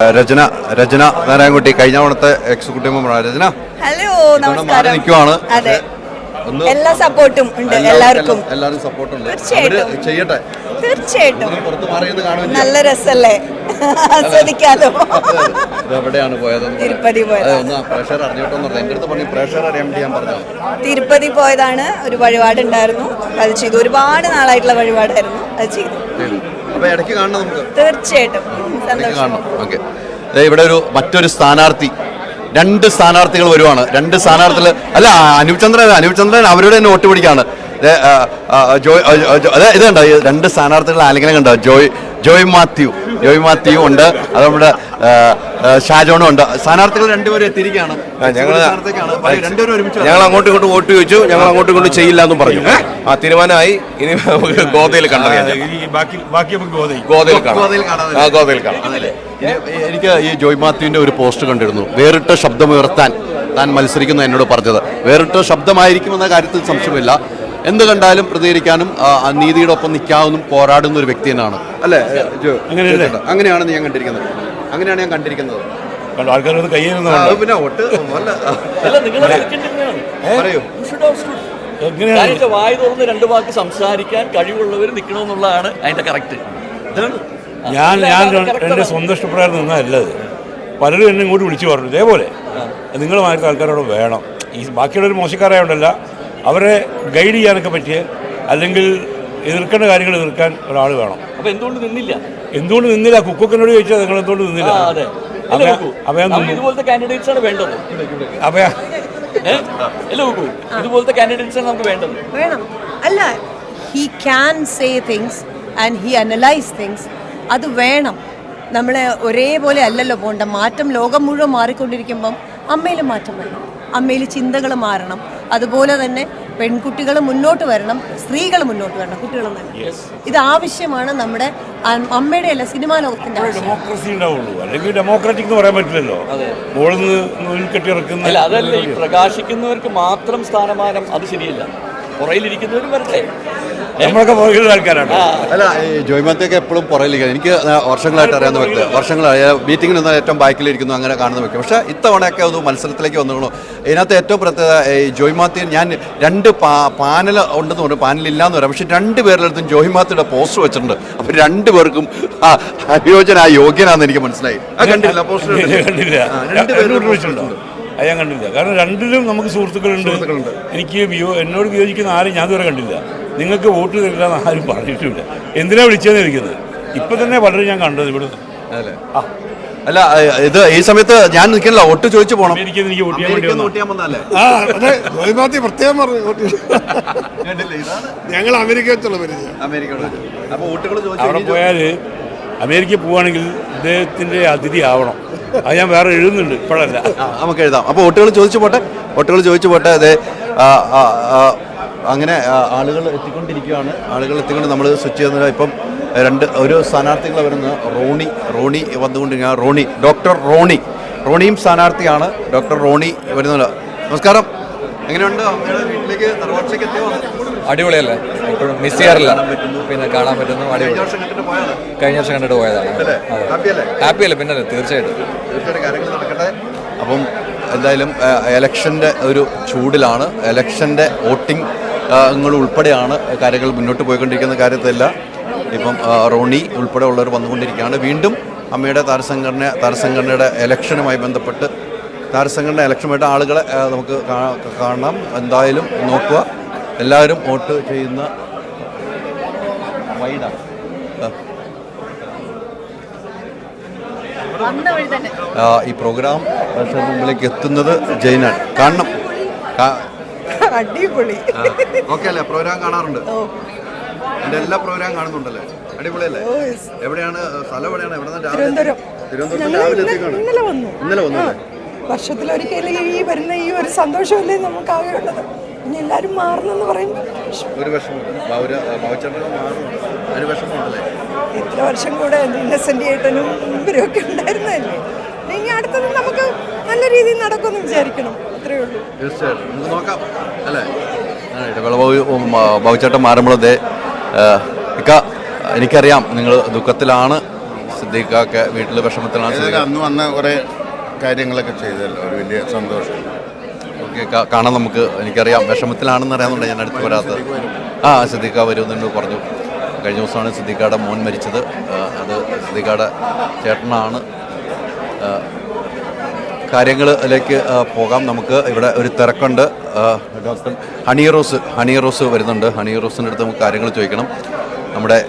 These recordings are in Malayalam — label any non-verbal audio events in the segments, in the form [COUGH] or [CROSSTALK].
രചന രചന നാരായണൻകുട്ടി കഴിഞ്ഞ തവണത്തെ എക്സിക്യൂട്ടീവ് മെമ്പറാണ് രചന. ഹലോ നമസ്കാരം. നിൽക്കുവാണ് അതെ. എല്ലാ സപ്പോർട്ടും ഉണ്ട് എല്ലാവർക്കും. എല്ലാവരും സപ്പോർട്ട് ഉണ്ട്. തീർച്ചയായിട്ടും. ചെയ്യട്ടെ. തീർച്ചയായിട്ടും. നല്ല രസല്ലേ? ആസ്വദിക്കാലോ? എവിടെയാണ്. തിരുപ്പതി പോയത്. പ്രഷർ അറിഞ്ഞിട്ടെന്ന് പറഞ്ഞു. എന്റെ അടുത്ത് പറഞ്ഞു പ്രഷർ അറിയാൻ വേണ്ടി ഞാൻ പറഞ്ഞു തിരുപ്പതി പോയതാണ്. ഒരു വഴിപാടുണ്ടായിരുന്നു. അത് ചെയ്തു. ഒരുപാട് നാളായിട്ടുള്ള വഴിപാടായിരുന്നു. അത് ചെയ്തു. അപ്പൊ ഇടയ്ക്ക് കാണണം നമുക്ക്. തീർച്ചയായിട്ടും. ഇടയ്ക്ക് സന്തോഷം. കാണണം. ഓക്കെ. ഇവിടെ ഒരു മറ്റൊരു സ്ഥാനാർത്ഥി. രണ്ട് സ്ഥാനാർത്ഥികൾ വരുവാണ്. രണ്ട് സ്ഥാനാർത്ഥികൾ അല്ല അനൂപ് ചന്ദ്രൻ അനൂപ് ചന്ദ്രൻ അവരുടെ തന്നെ വോട്ട് പിടിക്കാണ്. ഇതുണ്ടോ. ഈ രണ്ട് സ്ഥാനാർത്ഥികൾ ആരെങ്കിലും കണ്ടോ? ജോയ് ജോയ് മാത്യു. ജോയ് മാത്യു ഉണ്ട് അത് നമ്മുടെ ഷാജോണും ഉണ്ട്. സ്ഥാനാർത്ഥികൾ രണ്ടുപേരും എത്തിയിരിക്കുകയാണ്. ഞങ്ങൾ രണ്ടുപേരും ഒരുമിച്ച് ഞങ്ങൾ അങ്ങോട്ടും ഇങ്ങോട്ടും വോട്ട് ചോദിച്ചു. ഞങ്ങൾ അങ്ങോട്ടും ഇങ്ങോട്ടും ചെയ്യില്ല എന്നും പറഞ്ഞു. ആ തീരുമാനമായി. ഇനി ഗോതയിൽ ഗോതയിൽ. കാണാം? എനിക്ക് ഈ ജോയ് മാത്യുവിന്റെ ഒരു പോസ്റ്റ് കണ്ടിരുന്നു. വേറിട്ട ശബ്ദമുയർത്താൻ താൻ മത്സരിക്കുന്ന എന്നോട് പറഞ്ഞത്. വേറിട്ട ശബ്ദമായിരിക്കുമെന്ന കാര്യത്തിൽ സംശയമില്ല. എന്ത് കണ്ടാലും പ്രതികരിക്കാനും നീതിയുടെ ഒപ്പം നിൽക്കാവുന്ന പോരാടുന്ന ഒരു വ്യക്തി തന്നെയാണ് അല്ലേ ജോ അങ്ങനെയല്ലേ? അങ്ങനെയാണ് ഞാൻ കണ്ടിരിക്കുന്നത്. അങ്ങനെയാണ് ഞാൻ കണ്ടിരിക്കുന്നത്. കണ്ടോ? ആൾക്കാരൊന്ന് കയ്യിൽ ആ, അത് പിന്നെ ഒട്ട് പറയൂ. എങ്ങനെയാണ്? കാര്യത്തെ വായി തുറന്ന് രണ്ട് വാക്ക് സംസാരിക്കാൻ കഴിവുള്ളവർ നിൽക്കണമെന്നുള്ളതാണ് അതിന്റെ കറക്റ്റ് ഞാൻ ഞാൻ എന്റെ സ്വന്തം ഇഷ്ടപ്രകാരം നിന്നല്ല അത് പലരും എന്നെ ഇങ്ങോട്ട് വിളിച്ചു പറഞ്ഞു. ഇതേപോലെ. നിങ്ങൾ മാറ്റി ആൾക്കാരോട് വേണം. ഈ ബാക്കിയുള്ളവർ മോശക്കാരായോണ്ടല്ല. അവരെ ഗൈഡ് ചെയ്യാനൊക്കെ പറ്റിയ അല്ലെങ്കിൽ എതിർക്കേണ്ട കാര്യങ്ങൾ എതിർക്കാൻ ഒരാൾ വേണം. അപ്പൊ എന്തുകൊണ്ട് നിന്നില്ല? എന്തുകൊണ്ട് നിന്നില്ല? കുക്കൊക്കനോട് ചോദിച്ചാൽ നിങ്ങൾ എന്തുകൊണ്ട് നിന്നില്ല? അല്ലേ ഇതുപോലത്തെ കാൻഡിഡേറ്റ്സ് ആണ് വേണ്ടത്. അപ്പൊ ഏ? ഇതുപോലത്തെ കാൻഡിഡേറ്റ്സ് ആണ് നമുക്ക് വേണ്ടത്. വേണം. അല്ല he can say things and he analyse things അത് വേണം. നമ്മളെ ഒരേപോലെ അല്ലല്ലോ പോണ്ട. മാറ്റം ലോകം മുഴുവൻ മാറിക്കൊണ്ടിരിക്കുമ്പം അമ്മയിൽ മാറ്റം വേണം അമ്മയിൽ ചിന്തകൾ മാറണം. അതുപോലെ തന്നെ പെൺകുട്ടികൾ മുന്നോട്ട് വരണം സ്ത്രീകൾ മുന്നോട്ട് വരണം കുട്ടികളും തന്നെ ഇത് ആവശ്യമാണ് നമ്മുടെ അമ്മയുടെ അല്ല സിനിമാ ലോകത്തിന്റെ ഡെമോക്രസി ഉണ്ടാവുള്ളൂ. അല്ലെങ്കിൽ ഡെമോക്രാറ്റിക് എന്ന് പറയാൻ പറ്റില്ലല്ലോ. മുകളിൽ നിന്ന് നൂൽ കെട്ടി ഇറക്കുന്ന അല്ല അതല്ല ഈ പ്രകാശിക്കുന്നവർക്ക് മാത്രം സ്ഥാനമാനം അത് ശരിയല്ല. പുറയിലിരിക്കുന്നവരും വരട്ടെ. നമ്മളൊക്കെ പുറകിലുള്ള ആൾക്കാരാണ്. അല്ല ഈ ജോയ് മാത്യൊക്കെ എപ്പോഴും പുറയിലിരിക്കുക എനിക്ക് വർഷങ്ങളായിട്ട് അറിയാവുന്ന വ്യക്തി വർഷങ്ങളായ മീറ്റിംഗിൽ നിന്നാൽ ഏറ്റവും ബാക്കിലിരിക്കുന്നു അങ്ങനെ കാണുന്ന വ്യക്തി. പക്ഷേ ഇത്തവണയൊക്കെ ഒരു മത്സരത്തിലേക്ക് വന്നു ഇതിനകത്ത് ഏറ്റവും പ്രത്യേകത ഈ ജോയ് ഞാൻ രണ്ട് പാ പാനൽ ഉണ്ടെന്ന് പറഞ്ഞു. പാനൽ ഇല്ലാന്ന് പറയാം. പക്ഷേ രണ്ട് പേരിലെടുത്തും ജോയ്മാത്തിയുടെ പോസ്റ്റ് പോസ്റ്റർ വെച്ചിട്ടുണ്ട്. അപ്പോൾ രണ്ട് പേർക്കും ആ അനുയോജന യോഗ്യനാണെന്ന് യോഗ്യനാന്ന് എനിക്ക് മനസ്സിലായി. കണ്ടില്ല പോസ്റ്റർ കണ്ടില്ല. രണ്ട് പേരും വെച്ചിട്ടുണ്ടോ? അത് ഞാൻ കണ്ടില്ല. കാരണം രണ്ടിലും നമുക്ക് സുഹൃത്തുക്കളുണ്ട്. എനിക്ക് വിയോ എന്നോട് വിയോജിക്കുന്ന ആരും ഞാൻ ഇതുവരെ കണ്ടില്ല. നിങ്ങൾക്ക് വോട്ട് തരില്ല എന്ന് ആരും പറഞ്ഞിട്ടില്ല. എന്തിനാ വിളിച്ചതെന്ന് ഇരിക്കുന്നത് ഇപ്പൊ തന്നെ വളരെ ഞാൻ കണ്ടത് ഇവിടെ അല്ലേ? അല്ല ഇത് ഈ സമയത്ത് ഞാൻ നിൽക്കണില്ല. വോട്ട് ചോദിച്ചു പോകണം അമേരിക്കയിൽ എനിക്ക് വോട്ട് ചെയ്യാൻ വേണ്ടി അമേരിക്കയിൽ വോട്ട് ചെയ്യാൻ വന്നതല്ലേ? അതെ. ഗോപിമാത്തി പ്രത്യേകം പറഞ്ഞു ഞങ്ങൾ പരിചയം. അമേരിക്കയിലുള്ള അപ്പൊ വോട്ടുകൾ അവിടെ ചോദിച്ചു പോയാൽ അമേരിക്കയിൽ പോവുകയാണെങ്കിൽ അദ്ദേഹത്തിന്റെ അതിഥി ആവണം. അത് ഞാൻ വേറെ എഴുതുന്നുണ്ട് ഇപ്പോഴല്ല. നമുക്ക് എഴുതാം. അപ്പോൾ വോട്ടുകൾ ചോദിച്ചു പോട്ടെ വോട്ടുകൾ ചോദിച്ചു പോട്ടെ അതെ അങ്ങനെ ആളുകൾ എത്തിക്കൊണ്ടിരിക്കുകയാണ്. ആളുകൾ എത്തിക്കൊണ്ട് നമ്മൾ സ്വിച്ച് ചെയ്യുന്നത് ഇപ്പം രണ്ട് ഒരു സ്ഥാനാർത്ഥികൾ വരുന്ന റോണി റോണി വന്നുകൊണ്ടിരിക്കുക റോണി ഡോക്ടർ റോണി. റോണിയും സ്ഥാനാർത്ഥിയാണ് ഡോക്ടർ റോണി വരുന്നത് നമസ്കാരം. എങ്ങനെയുണ്ട്? വീട്ടിലേക്ക് എത്തിയോ? അടിപൊളിയല്ലേ? എപ്പോഴും മിസ് ചെയ്യാറില്ല. പിന്നെ കാണാൻ പറ്റുന്നു കഴിഞ്ഞ അടിപൊളി വർഷം കണ്ടിട്ട് കഴിഞ്ഞ വർഷം കണ്ടിട്ട് പോയതാണ്. ഹാപ്പി അല്ലേ ഹാപ്പി അല്ലേ പിന്നെ തീർച്ചയായിട്ടും. തീർച്ചയായിട്ടും കാര്യങ്ങൾ നടക്കട്ടെ. അപ്പം എന്തായാലും എലക്ഷന്റെ ഒരു ചൂടിലാണ്. എലക്ഷന്റെ വോട്ടിംഗ് ങ്ങൾ ഉൾപ്പെടെയാണ് കാര്യങ്ങൾ മുന്നോട്ട് പോയിക്കൊണ്ടിരിക്കുന്ന കാര്യത്തിലെല്ലാം. ഇപ്പം റോണി ഉൾപ്പെടെ ഉള്ളവർ വന്നുകൊണ്ടിരിക്കുകയാണ്. വീണ്ടും അമ്മയുടെ താരസംഘടന താരസംഘടനയുടെ എലക്ഷനുമായി ബന്ധപ്പെട്ട് താരസംഘടന എലക്ഷനുമായിട്ട് ആളുകളെ നമുക്ക് കാണാം. എന്തായാലും നോക്കുക. എല്ലാവരും വോട്ട് ചെയ്യുന്ന വൈഡാണ് ഈ പ്രോഗ്രാം മുമ്പിലേക്ക് എത്തുന്നത് ജയിനാണ് കാണണം അടിപൊളി. ഓക്കെ അല്ലേ? പ്രോഗ്രാം കാണാറുണ്ട്. എന്റെ എല്ലാ പ്രോഗ്രാം കാണുന്നുണ്ടല്ലേ? അടിപൊളിയല്ലേ എവിടെയാണ് സ്ഥലം എവിടെയാണ്? എവിടെ തിരുവനന്തപുരം. തിരുവനന്തപുരം രാവിലെ എത്തിക്കാണ്. ഇന്നലെ വന്നു. ഇന്നലെ വന്നു അല്ലേ? ഈ വരുന്ന ഈ ഒരു സന്തോഷമല്ലേ നമുക്ക് ആകെയുള്ളത് ഇനി എല്ലാവരും മാറണമെന്ന് പറയും ഒരു ഇത്ര വർഷം കൂടെ ഇന്നസെന്റ് ഏട്ടനും ഇവരും ഒക്കെ ഉണ്ടായിരുന്നതല്ലേ? ഇനി അടുത്തത് നമുക്ക് നല്ല രീതിയിൽ നടക്കുമെന്ന് വിചാരിക്കണം. അത്രേ ഉള്ളൂ. തീർച്ചയായിട്ടും. നമുക്ക് നോക്കാം. അല്ലേ? ആ, ഇടവേള ബാബു ബാബുച്ചേട്ടൻ മാറുമ്പോൾ ദേ ആ, ഇക്ക എനിക്കറിയാം നിങ്ങൾ ദുഃഖത്തിലാണ് സിദ്ദീഖൊക്കെ വീട്ടിൽ വിഷമത്തിലാണ് അന്ന് വന്ന കുറേ കാര്യങ്ങളൊക്കെ ചെയ്തല്ലോ. ഒരു വലിയ സന്തോഷം. കാണാൻ നമുക്ക് എനിക്കറിയാം. വിഷമത്തിലാണെന്ന് അറിയാമെന്നുണ്ട് ഞാൻ അടുത്ത് വരാത്തത്. ആ സിദ്ദീഖ വരുമെന്നുണ്ട് പറഞ്ഞു. കഴിഞ്ഞ ദിവസമാണ് സിദ്ദീഖയുടെ മോൻ മരിച്ചത്. അത് സിദ്ദീഖയുടെ ചേട്ടനാണ്. കാര്യങ്ങളിലേക്ക് പോകാം. നമുക്ക് ഇവിടെ ഒരു തിരക്കുണ്ട്. ഡോക്ടർ ഹണി റോസ് ഹണി റോസ് വരുന്നുണ്ട്. ഹണി റോസിന്റെ അടുത്ത് നമുക്ക് കാര്യങ്ങൾ ചോദിക്കണം. നമ്മുടെ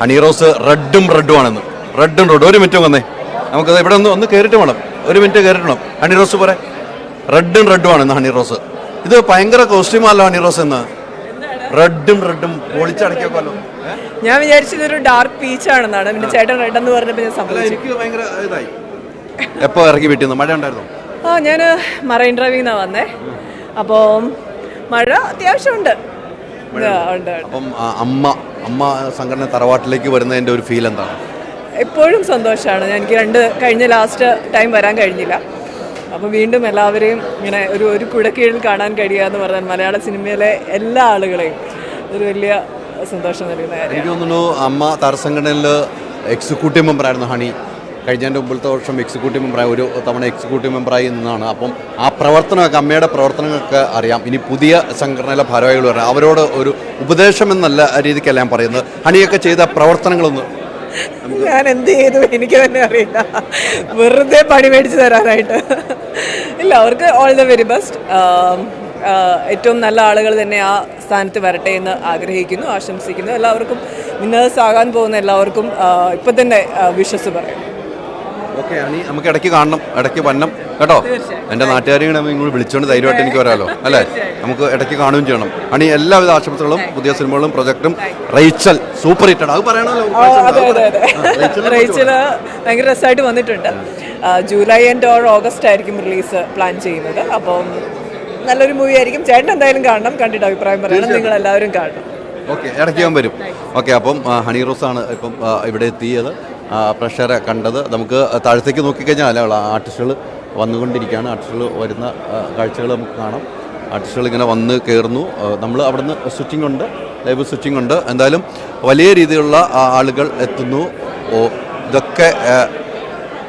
ഹണി റോസ് റെഡും റെഡും ആണെന്ന്. റെഡും റെഡും. ഒരു മിനിറ്റ് വന്നേ. നമുക്കത് ഇവിടെ ഒന്ന് ഒന്ന് കയറിയിട്ട് വേണം. ഒരു മിനിറ്റ് കയറിയിട്ട് ഹണി റോസ് പോരെ. റെഡും റെഡുമാണ് ഇന്ന് ഹണി റോസ് ഇത് ഭയങ്കര കോസ്റ്റ്യൂമാണല്ലോ ഹണി റോസ് എന്ന് റെഡും റെഡും പൊളിച്ചടക്കിയൊക്കെല്ലോ ഞാൻ വിചാരിച്ചത് ഒരു ഡാർക്ക് പീച്ച് ആണെന്നാണ്. പിന്നെ ചേട്ടൻ റെഡ് എന്ന് പറഞ്ഞപ്പോൾ ഞാൻ സംഭവിച്ചു. എനിക്ക് ഭയങ്കര ഇതായി. എപ്പോൾ ഇറക്കി വീട്ടിൽ നിന്ന് മഴ ഉണ്ടായിരുന്നു? ആ ഞാൻ മറൈൻ ഡ്രൈവിൽ നിന്നാണ് വന്നേ. അപ്പോൾ മഴ അത്യാവശ്യമുണ്ട്. ആ, ഉണ്ട്. ഉണ്ട്. അപ്പം ആ, അമ്മ അമ്മ സംഘടന തറവാട്ടിലേക്ക് വരുന്നതിന്റെ ഒരു ഫീൽ എന്താണ്? എപ്പോഴും സന്തോഷമാണ് എനിക്ക് രണ്ട് കഴിഞ്ഞ ലാസ്റ്റ് ടൈം വരാൻ കഴിഞ്ഞില്ല. അപ്പോൾ വീണ്ടും എല്ലാവരെയും ഇങ്ങനെ ഒരു ഒരു കുഴക്കീഴിൽ കാണാൻ കഴിയുക എന്ന് പറഞ്ഞാൽ മലയാള സിനിമയിലെ എല്ലാ ആളുകളെയും ഒരു വലിയ സന്തോഷം നൽകുന്ന കാര്യമാണ്. എനിക്ക് തോന്നുന്നു അമ്മ താരസംഘടനയിൽ എക്സിക്യൂട്ടീവ് മെമ്പറായിരുന്നു ഹണി. കഴിഞ്ഞതിന്റെ മുമ്പത്തെ വർഷം എക്സിക്യൂട്ടീവ് മെമ്പറായി ഒരു തവണ എക്സിക്യൂട്ടീവ് മെമ്പറായി നിന്നാണ്. അപ്പം ആ പ്രവർത്തനമൊക്കെ അമ്മയുടെ പ്രവർത്തനങ്ങളൊക്കെ അറിയാം. ഇനി പുതിയ സംഘടനയിലെ ഭാരവാഹികൾ പറയാം അവരോട് ഒരു ഉപദേശം എന്നല്ല രീതിക്കല്ല ഞാൻ പറയുന്നത്. ഹണിയൊക്കെ ചെയ്ത പ്രവർത്തനങ്ങളൊന്ന് ഞാൻ എന്ത് ചെയ്തു? എനിക്ക് തന്നെ അറിയില്ല. വെറുതെ പണി മേടിച്ച് തരാനായിട്ട്. അവർക്ക് ഓൾ ദ വെരി ബെസ്റ്റ് ഏറ്റവും നല്ല ആളുകൾ തന്നെ ആ സ്ഥാനത്ത് വരട്ടെ എന്ന് ആഗ്രഹിക്കുന്നു ആശംസിക്കുന്നു. എല്ലാവർക്കും വിന്നേഴ്സ് ആകാൻ പോകുന്ന എല്ലാവർക്കും ഇപ്പം തന്നെ വിശ്വസ് പറയാം. ഓക്കെ അനി നമുക്ക് ഇടയ്ക്ക് കാണണം. ഇടയ്ക്ക് വന്നം കേട്ടോ? എന്റെ നാട്ടുകാരെയും ഇങ്ങോട്ട് വിളിച്ചുകൊണ്ട് ധൈര്യമായിട്ട് എനിക്ക് വരാമല്ലോ [LAUGHS] അല്ലേ? നമുക്ക് ഇടയ്ക്ക് കാണുകയും ചെയ്യണം. അണി എല്ലാവിധ ആശംസകളും പുതിയ സിനിമകളും പ്രൊജക്റ്റും റൈച്ചൽ സൂപ്പർ ഹിറ്റഡ് അത് പറയണല്ലോ റൈച്ചൽ ഭയങ്കര രസമായിട്ട് വന്നിട്ടുണ്ട്. ജൂലൈ ആൻഡ് ഓർ ഓഗസ്റ്റ് ആയിരിക്കും റിലീസ് പ്ലാൻ ചെയ്യുന്നത്. അപ്പം നല്ലൊരു മൂവി ആയിരിക്കും. ചേട്ടൻ എന്തായാലും കാണണം. കണ്ടിട്ട് അഭിപ്രായം പറയണം. നിങ്ങൾ എല്ലാവരും കാണണം. ഓക്കെ ഇടയ്ക്ക് ഞാൻ വരും. ഓക്കെ അപ്പം ഹണി റോസ് ആണ് ഇപ്പം ഇവിടെ എത്തിയത്. പ്രഷറെ കണ്ടത്. നമുക്ക് താഴത്തേക്ക് നോക്കിക്കഴിഞ്ഞാൽ അല്ല ആർട്ടിസ്റ്റുകൾ വന്നുകൊണ്ടിരിക്കുകയാണ്. ആർട്ടിസ്റ്റുകൾ വരുന്ന കാഴ്ചകൾ നമുക്ക് കാണാം. ആർട്ടിസ്റ്റുകൾ ഇങ്ങനെ വന്ന് കയറുന്നു. നമ്മൾ അവിടുന്ന് സ്വിച്ചിങ് ഉണ്ട്. ലൈവ് സ്വിച്ചിങ് ഉണ്ട്. എന്തായാലും വലിയ രീതിയിലുള്ള ആളുകൾ എത്തുന്നു. ഇതൊക്കെ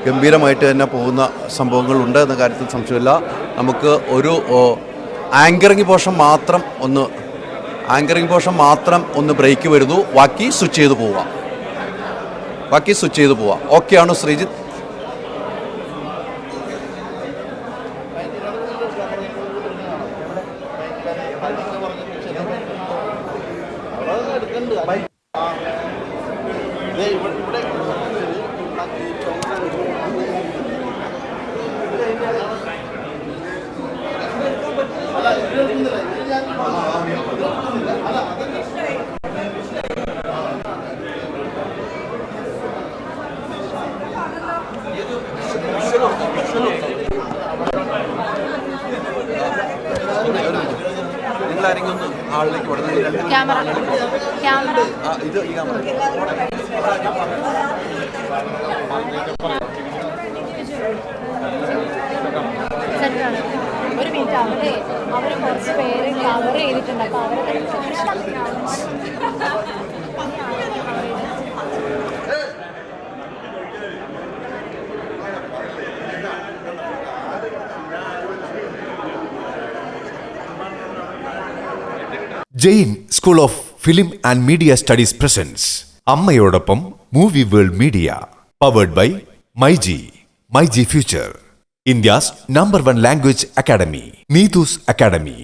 ഗംഭീരമായിട്ട് തന്നെ പോകുന്ന സംഭവങ്ങളുണ്ട് എന്ന കാര്യത്തിൽ സംശയമില്ല. നമുക്ക് ഒരു ആങ്കറിങ് പോർഷൻ മാത്രം ഒന്ന് ആങ്കറിങ് പോർഷൻ മാത്രം ഒന്ന് ബ്രേക്ക് വരുന്നു. ബാക്കി സ്വിച്ച് ചെയ്ത് പോവാം. ബാക്കി സ്വിച്ച് ചെയ്ത് പോവാം. ഓക്കെ ആണോ ശ്രീജിത്ത്? നിങ്ങളാരെങ്കിലും ഒന്ന് ക്യാമറ ഇത് ഈ ക്യാമറ. ഒരു മിനിറ്റ് അവരെ അവർ കുറച്ച് പേര് കവർ ചെയ്തിട്ടുണ്ട്. അപ്പോൾ അവരെ Jain school of film and media studies presence അമ്മയോടൊപ്പം movie world media powered by myG myG future India's number one language academy Neethu's academy